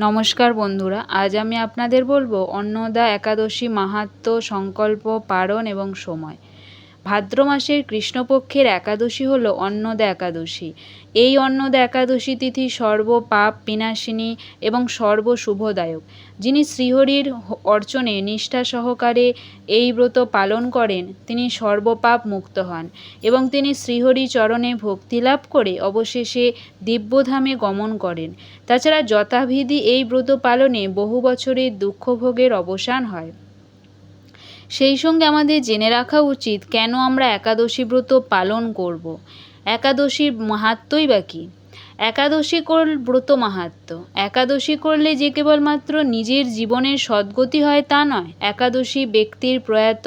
নমস্কার বন্ধুরা আজ আমি আপনাদের বলব অন্নদা একাদশী মাহাত্ম্য সংকল্প পারণ এবং সময়। ভাদ্র মাসের কৃষ্ণপক্ষের একাদশী হল অন্নদা একাদশী। এই অন্নদা একাদশী তিথি সর্ব পাপ বিনাশিনী এবং সর্ব শুভদায়ক যিনি শ্রীহরির অর্চনে নিষ্ঠা সহকারে এই ব্রত পালন করেন, তিনি সর্বপাপ মুক্ত হন এবং তিনি শ্রীহরি চরণে ভক্তি লাভ করে অবশেষে দিব্যধামে গমন করেন। তাছাড়া যথাবিধি এই ব্রত পালনে বহু বছরের দুঃখভোগের অবসান হয়। সেই সঙ্গে আমাদের জেনে রাখা উচিত কেন আমরা একাদশী ব্রত পালন করব। একাদশীর মাহাত্মই বা কী? একাদশী কর ব্রত মাহাত্ম্য একাদশী করলে যে কেবলমাত্র নিজের জীবনের সদ্গতি হয় তা নয়, একাদশী ব্যক্তির প্রয়াত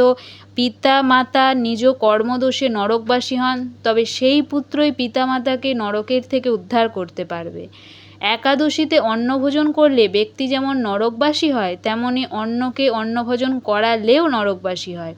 পিতা মাতা নিজ কর্মদোষে নরকবাসী হন, তবে সেই পুত্রই পিতামাতাকে নরকের থেকে উদ্ধার করতে পারবে। একাদশীতে অন্নভোজন করলে ব্যক্তি যেমন নরকবাসী হয়, তেমনি অন্নকে অন্নভোজন করালেও নরকবাসী হয়।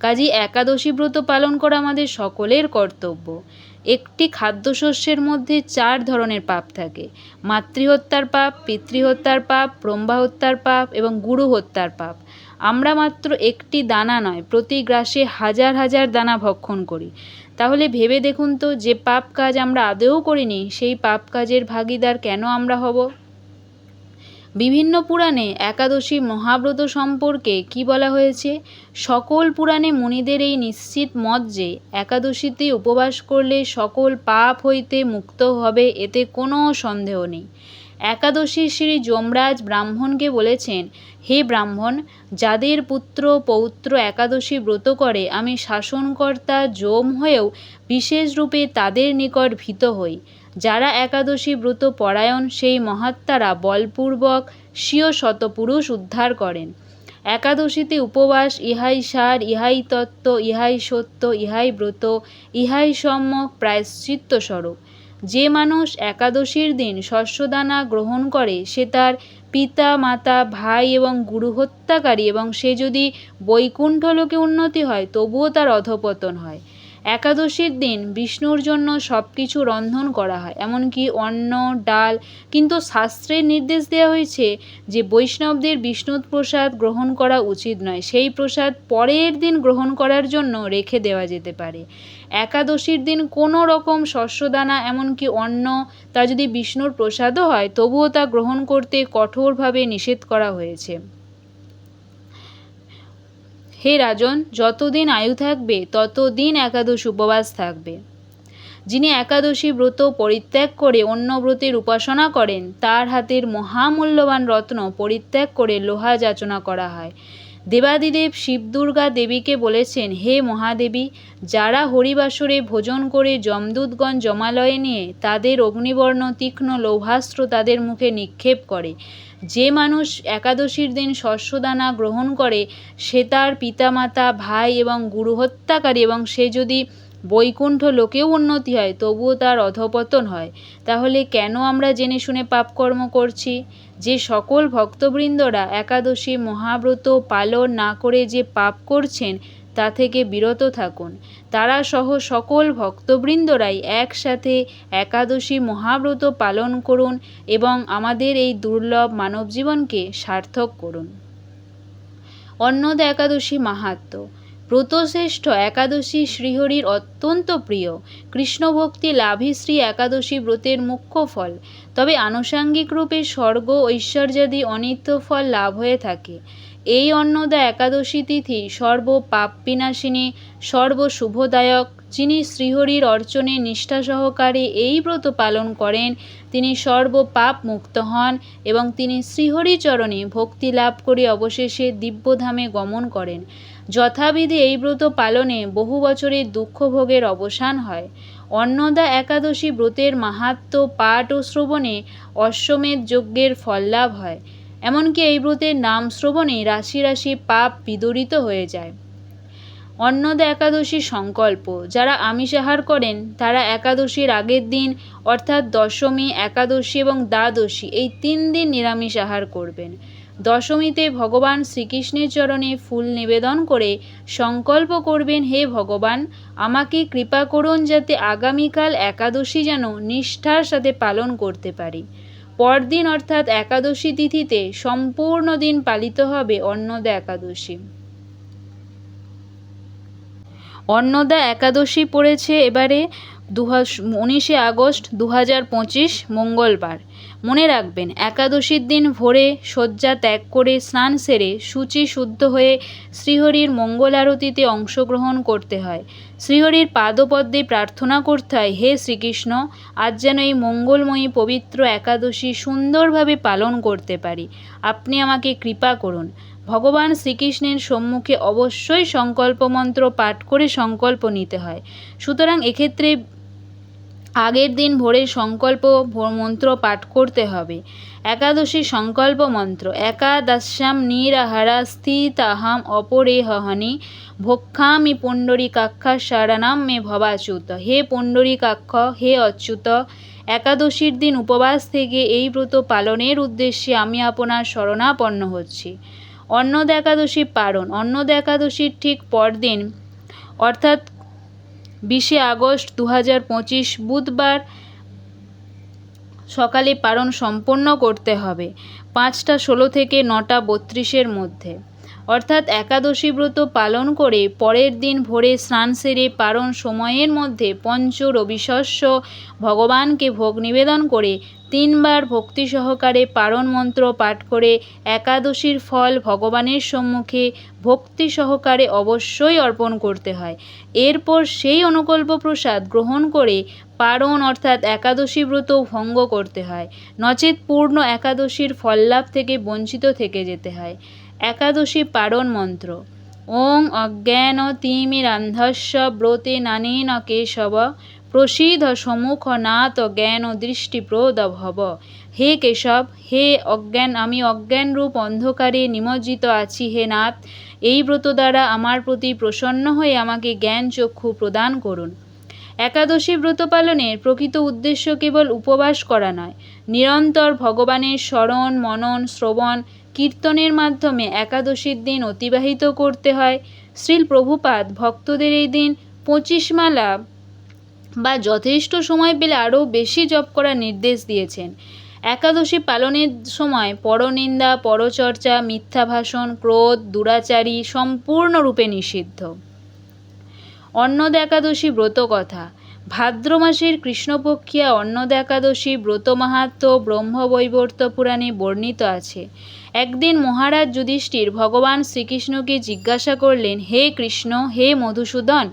কাজী একাদশী ব্রত পালন করা আমাদের সকলের কর্তব্য। একটি খাদ্যশস্যের মধ্যে চার ধরনের পাপ থাকে। মাতৃহত্যার পাপ, পিতৃহত্যার পাপ ব্রহ্মা হত্যার পাপ এবং গুরু হত্যার পাপ। আমরা মাত্র একটি দানা নয়, প্রতি গ্রাসে হাজার হাজার দানা ভক্ষণ করি। তাহলে ভেবে দেখুন তো যে পাপ কাজ আমরা আদৌ করিনি, সেই পাপ কাজের ভাগিদার কেন আমরা হব? বিভিন্ন পুরাণে একাদশী মহাব্রত সম্পর্কে কি বলা হয়েছে? সকল পুরাণে মুনিদের এই নিশ্চিত মত যে, একাদশীতে উপবাস করলে সকল পাপ হইতে মুক্ত হবে, এতে কোনো সন্দেহ নেই। একাদশী শ্রী যমরাজ ব্রাহ্মণকে বলেছেন, হে ব্রাহ্মণ, যাদের পুত্র পৌত্র একাদশী ব্রত করে, আমি শাসনকর্তা যম হয়েও বিশেষ রূপে তাদের নিকট ভীত হই। যারা একাদশী ব্রত পরায়ণ, সেই মহাত্মারা বলপূর্বক স্বীয় শতপুরুষ উদ্ধার করেন। একাদশীতে উপবাস, ইহাই সার, ইহাই তত্ত্ব, ইহাই সত্য, ইহাই ব্রত, ইহাই সম্যক প্রায়শ্চিত্ত স্বরূপ যে মানুষ একাদশীর দিন শস্যদানা গ্রহণ করে, সে তার পিতা, মাতা, ভাই এবং গুরু হত্যাকারী এবং সে যদি বৈকুণ্ঠ লোকে উন্নতি হয়, তবুও তার অধপতন হয়। একাদশীর দিন বিষ্ণুর জন্য সব কিছু রন্ধন করা হয়, এমনকি অন্ন, ডাল, কিন্তু শাস্ত্রের নির্দেশ দেওয়া হয়েছে যে বৈষ্ণবদের বিষ্ণু প্রসাদ গ্রহণ করা উচিত নয়, সেই প্রসাদ পরের দিন গ্রহণ করার জন্য রেখে দেওয়া যেতে পারে। একাদশীর দিন কোনো রকম শস্যদানা, এমনকি অন্ন, তা যদি বিষ্ণুর প্রসাদও হয়, তবুও তা গ্রহণ করতে কঠোরভাবে নিষেধ করা হয়েছে। হে রাজন, যতদিন আয়ু থাকবে, ততদিন একাদশ উপবাস থাকবে। যিনি একাদশী ব্রত পরিত্যাগ করে অন্য ব্রতের উপাসনা করেন, তার হাতের মহামূল্যবান রত্ন পরিত্যাগ করে লোহা যাচনা করা হয়। দেবাদিদেব শিবদুর্গা দেবীকে বলেছেন, হে মহাদেবী, যারা হরিবাসরে ভোজন করে যমদূতগণ জমালয়ে নিয়ে তাদের অগ্নিবর্ণ তীক্ষ্ণ লৌহাস্ত্র তাদের মুখে নিক্ষেপ করে, যে মানুষ একাদশীর দিন শস্যদানা গ্রহণ করে, সে তার পিতামাতা, ভাই এবং গুরু হত্যাকারী এবং সে যদি বৈকুণ্ঠ লোকেও উন্নতি হয়, তবুও তার অধপতন হয়। তাহলে কেন আমরা জেনে শুনে পাপকর্ম করছি? যে সকল ভক্তবৃন্দরা একাদশী, মহাব্রত পালন না করে যে পাপ করছেন, তা থেকে বিরত থাকুন। তারা সহ সকল ভক্তবৃন্দরাই একসাথে একাদশী, মহাব্রত পালন করুন এবং আমাদের এই দুর্লভ মানবজীবনকে সার্থক করুন। অন্নদা একাদশী মাহাত্ম্য ব্রতশ্রেষ্ঠ একাদশী শ্রীহরির অত্যন্ত প্রিয়। কৃষ্ণভক্তি লাভই শ্রী একাদশী ব্রতের মুখ্য ফল। তবে আনুষাঙ্গিক রূপে স্বর্গ ঐশ্বর্যাদি অনিত্য ফল লাভ হয়ে থাকে। এই অন্নদা একাদশী তিথি সর্ব পাপ বিনাশিনী, সর্ব শুভদায়ক, যিনি শ্রীহরির অর্চনে নিষ্ঠা সহকারে এই ব্রত পালন করেন, তিনি সর্ব পাপ মুক্ত হন এবং তিনি শ্রীহরিচরণে ভক্তি লাভ করে অবশেষে দিব্যধামে গমন করেন। যথাবিধি এই ব্রত পালনে বহু বছরের দুঃখভোগের অবসান হয়। অন্নদা একাদশী ব্রতের মাহাত্ম্য পাঠ ও শ্রবণে অশ্বমেধ যজ্ঞের ফল লাভ হয়। এমনকি এই ব্রতের নাম শ্রবণে রাশি রাশি পাপ বিদরিত হয়ে যায়। অন্নদা একাদশী সংকল্প, যারা আমিষ আহার করেন, তারা একাদশীর আগের দিন, অর্থাৎ দশমী, একাদশী এবং দ্বাদশী, এই তিন দিন নিরামিষ আহার করবেন। দশমীতে ভগবান শ্রীকৃষ্ণের চরণে ফুল নিবেদন করে সংকল্প করবেন, হে ভগবান, আমাকে কৃপা করুন যাতে আগামীকাল একাদশী যেন নিষ্ঠার সাথে পালন করতে পারি। পরদিন অর্থাৎ একাদশী তিথিতে সম্পূর্ণ দিন পালিত হবে অন্নদা একাদশী। অন্নদা একাদশী পড়েছে এবারে দু উনিশে আগস্ট দু হাজার পঁচিশ মঙ্গলবার। মনে রাখবেন, একাদশীর দিন ভোরে শয্যা ত্যাগ করে স্নান সেরে শুচি শুদ্ধ হয়ে শ্রীহরির মঙ্গল আরতিতে অংশগ্রহণ করতে হয়। শ্রীহরির পাদপদ্মে প্রার্থনা করতে হয়, হে শ্রীকৃষ্ণ, আজ যেন এই মঙ্গলময়ী পবিত্র একাদশী সুন্দরভাবে পালন করতে পারি। আপনি আমাকে কৃপা করুন। ভগবান শ্রীকৃষ্ণের সম্মুখে অবশ্যই সংকল্প মন্ত্র পাঠ করে সংকল্প নিতে হয়। সুতরাং এক্ষেত্রে আগের দিন ভোরে সংকল্প মন্ত্র পাঠ করতে হবে। একাদশী সংকল্প মন্ত্র, একাদশ্যাম নিরাহারা স্থিতাহাম অপরেহনি ভক্ষামি পুণ্ডরীকাক্ষা শরণাম মে ভবাচ্যুত। হে পুণ্ডরীকাক্ষ হে অচ্যুত, একাদশীর দিন উপবাস থেকে এই ব্রত পালনের উদ্দেশ্যে আমি আপনার শরণাপন্ন হচ্ছি। অন্নদ একাদশী পারণ অন্নদ একাদশীর ঠিক পরদিন, অর্থাৎ বিশে আগস্ট দু হাজার পঁচিশ বুধবার সকালে পারণ সম্পন্ন করতে হবে। পাঁচটা ষোলো থেকে নটা বত্রিশের মধ্যে। অর্থাৎ একাদশী ব্রত পালন করে পরের দিন ভোরে স্নান সেরে পারণ সময়ের মধ্যে পঞ্চ রবিশস্য ভগবানকে ভোগ নিবেদন করে তিনবার ভক্তি সহকারে পারণ মন্ত্র পাঠ করে একাদশীর ফল ভগবানের সম্মুখে ভক্তি সহকারে অবশ্যই অর্পণ করতে হয়। এরপর সেই অনুকল্প প্রসাদ গ্রহণ করে পারণ অর্থাৎ একাদশী ব্রত ভঙ্গ করতে হয়। নচেত পূর্ণ একাদশীর ফললাভ থেকে বঞ্চিত থেকে যেতে হয়। একাদশী পারণ মন্ত্র। ওং অজ্ঞান তিমিরান্ধস্য ব্রতে নানেন কেশব। প্রসিদ্ধ সমুখ নাথ জ্ঞান দৃষ্টিপ্রদ ভব। হে কেশব, হে অজ্ঞান, আমি অজ্ঞান রূপ অন্ধকারে নিমজ্জিত আছি, হে নাথ। এই ব্রত দ্বারা আমার প্রতি প্রসন্ন হয়ে আমাকে জ্ঞান চক্ষু প্রদান করুন। একাদশী ব্রত পালনের প্রকৃত উদ্দেশ্য কেবল উপবাস করা নয়। নিরন্তর ভগবানের স্মরণ, মনন, শ্রবণ কীর্তনের মাধ্যমে একাদশীর দিন অতিবাহিত করতে হয়। শ্রীল প্রভুপাদ ভক্তদের এই দিন পঁচিশ মালা বা যথেষ্ট সময় পেলে আরও বেশি জপ করার নির্দেশ দিয়েছেন। একাদশী পালনের সময় পরনিন্দা, পরচর্চা মিথ্যা ভাষণ ক্রোধ, দুরাচারী সম্পূর্ণরূপে নিষিদ্ধ। অন্নদ একাদশী ব্রত কথা ভাদ্র মাসের কৃষ্ণপক্ষিয়া অন্নদ একাদশী ব্রত মাহাত্ম ব্রহ্মবৈবর্ত পুরাণে বর্ণিত আছে। একদিন মহারাজ যুধিষ্ঠির ভগবান শ্রীকৃষ্ণকে জিজ্ঞাসা করলেন, হে কৃষ্ণ, হে মধুসূদন,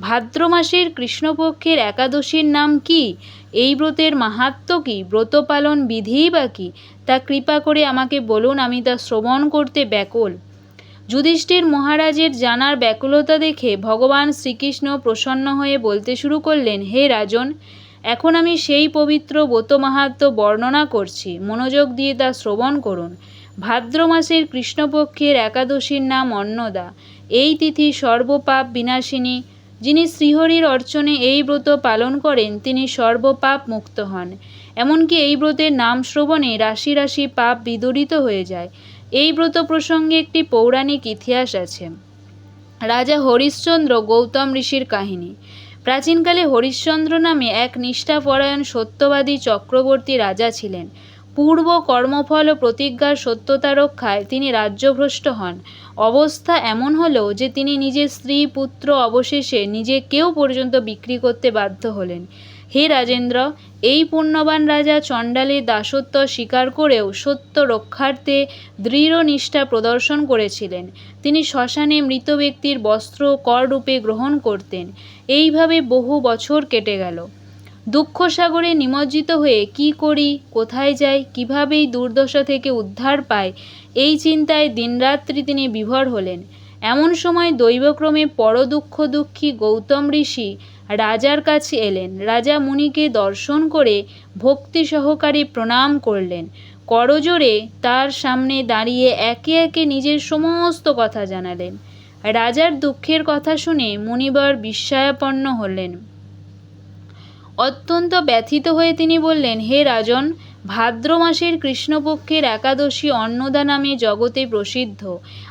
ভাদ্র মাসের কৃষ্ণপক্ষের একাদশীর নাম কি? এই ব্রতের মাহাত্ম কি? ব্রত পালন বিধিই বা কি? তা কৃপা করে আমাকে বলুন, আমি তা শ্রবণ করতে ব্যাকুল। যুধিষ্ঠির মহারাজের জানার ব্যাকুলতা দেখে ভগবান শ্রীকৃষ্ণ প্রসন্ন হয়ে বলতে শুরু করলেন, হে রাজন, এখন আমি সেই পবিত্র ব্রত মাহাত্ম বর্ণনা করছি। মনোযোগ দিয়ে তা শ্রবণ করুন। ভাদ্র মাসের কৃষ্ণপক্ষের একাদশীর নাম অন্নদা। এই তিথি সর্বপাপ বিনাশিনী। যিনি শ্রীহরির অর্চনে এই ব্রত পালন করেন, তিনি সর্বপাপ মুক্ত হন। এমনকি এই ব্রতের নাম শ্রবণে রাশি রাশি পাপ বিদরিত হয়ে যায়। এই ব্রত প্রসঙ্গে একটি পৌরাণিক ইতিহাস আছে। রাজা হরিশ্চন্দ্র গৌতম ঋষির কাহিনী। প্রাচীনকালে হরিশ্চন্দ্র নামে এক নিষ্ঠাপরায়ণ সত্যবাদী চক্রবর্তী রাজা ছিলেন। পূর্ব কর্মফল ও প্রতিজ্ঞার সত্যতা রক্ষায় তিনি রাজ্যভ্রষ্ট হন। অবস্থা এমন হলো যে তিনি নিজের স্ত্রী পুত্র অবশেষে নিজে কেউ পর্যন্ত বিক্রি করতে বাধ্য হলেন। হে রাজেন্দ্র, এই পুণ্যবান রাজা চণ্ডালের দাসত্ব স্বীকার করেও সত্য রক্ষার্থে দৃঢ় নিষ্ঠা প্রদর্শন করেছিলেন। তিনি শ্মশানে মৃত ব্যক্তির বস্ত্র কররূপে গ্রহণ করতেন। এইভাবে বহু বছর কেটে গেল। দুঃখ সাগরে নিমজ্জিত হয়ে কি করি, কোথায় যাই, কীভাবে এই দুর্দশা থেকে উদ্ধার পায় এই চিন্তায় দিনরাত্রি তিনি বিভোর হলেন। এমন সময় দৈবক্রমে পরদুঃখ দুঃখী গৌতম ঋষি রাজার কাছে এলেন। রাজা মুনিকে দর্শন করে ভক্তি সহকারে প্রণাম করলেন। করজোরে তার সামনে দাঁড়িয়ে একে একে নিজের সমস্ত কথা জানালেন। রাজার দুঃখের কথা শুনে মুনিবর বিস্ময়াপন্ন হলেন। অত্যন্ত ব্যথিত হয়ে তিনি বললেন, হে রাজন ভাদ্র মাসের কৃষ্ণপক্ষের একাদশী অন্নদা নামে জগতে প্রসিদ্ধ।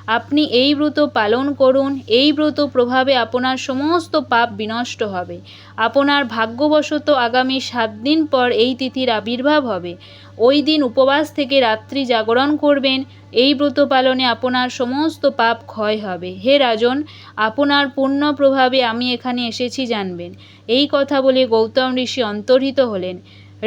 আপনি এই ব্রত পালন করুন, এই ব্রত প্রভাবে আপনার সমস্ত পাপ বিনষ্ট হবে। আপনার ভাগ্যবশত আগামী সাত দিন পর এই তিথির আবির্ভাব হবে। ওই দিন উপবাস থেকে রাত্রি জাগরণ করবেন, এই ব্রত পালনে আপনার সমস্ত পাপ ক্ষয় হবে। হে রাজন, আপনার পূর্ণ প্রভাবে আমি এখানে এসেছি জানবেন। এই কথা বলে গৌতম ঋষি অন্তর্হিত হলেন।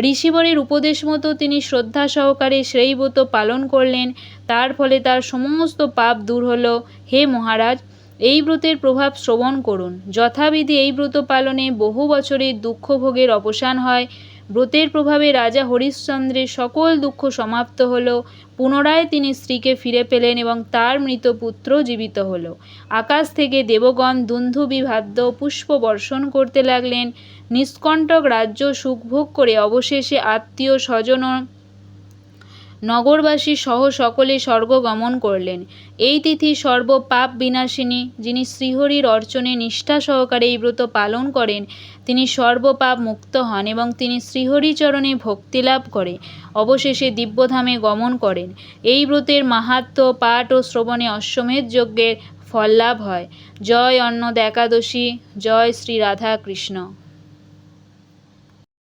ঋষিবরের উপদেশ মতো তিনি শ্রদ্ধা সহকারে সেই ব্রত পালন করলেন। তার ফলে তার সমস্ত পাপ দূর হল। হে মহারাজ, এই ব্রতের প্রভাব শ্রবণ করুন। যথাবিধি এই ব্রত পালনে বহু বছরের দুঃখ ভোগের অবসান হয়। ব্রতের প্রভাবে রাজা হরিশ্চন্দ্রের সকল দুঃখ সমাপ্ত হল। পুনরায় তিনি স্ত্রীকে ফিরে পেলেন এবং তার মৃত পুত্র জীবিত হল। আকাশ থেকে দেবগণ দুন্ধুবি ভাদ্য পুষ্প বর্ষণ করতে লাগলেন। নিষ্কণ্টক রাজ্য সুখভোগ করে অবশেষে আত্মীয় স্বজন নগরবাসী সহ সকলে স্বর্গ গমন করলেন। এই তিথি সর্ব পাপ বিনাশিনী, যিনি শ্রীহরির অর্চনে নিষ্ঠা সহকারে এই ব্রত পালন করেন, তিনি সর্বপাপ মুক্ত হন এবং তিনি শ্রীহরিচরণে ভক্তি লাভ করে, অবশেষে দিব্যধামে গমন করেন। এই ব্রতের মাহাত্ম্য পাঠ ও শ্রবণে অশ্বমেধ যজ্ঞের ফল লাভ হয়। জয় অন্নদ একাদশী জয় শ্রী রাধা কৃষ্ণ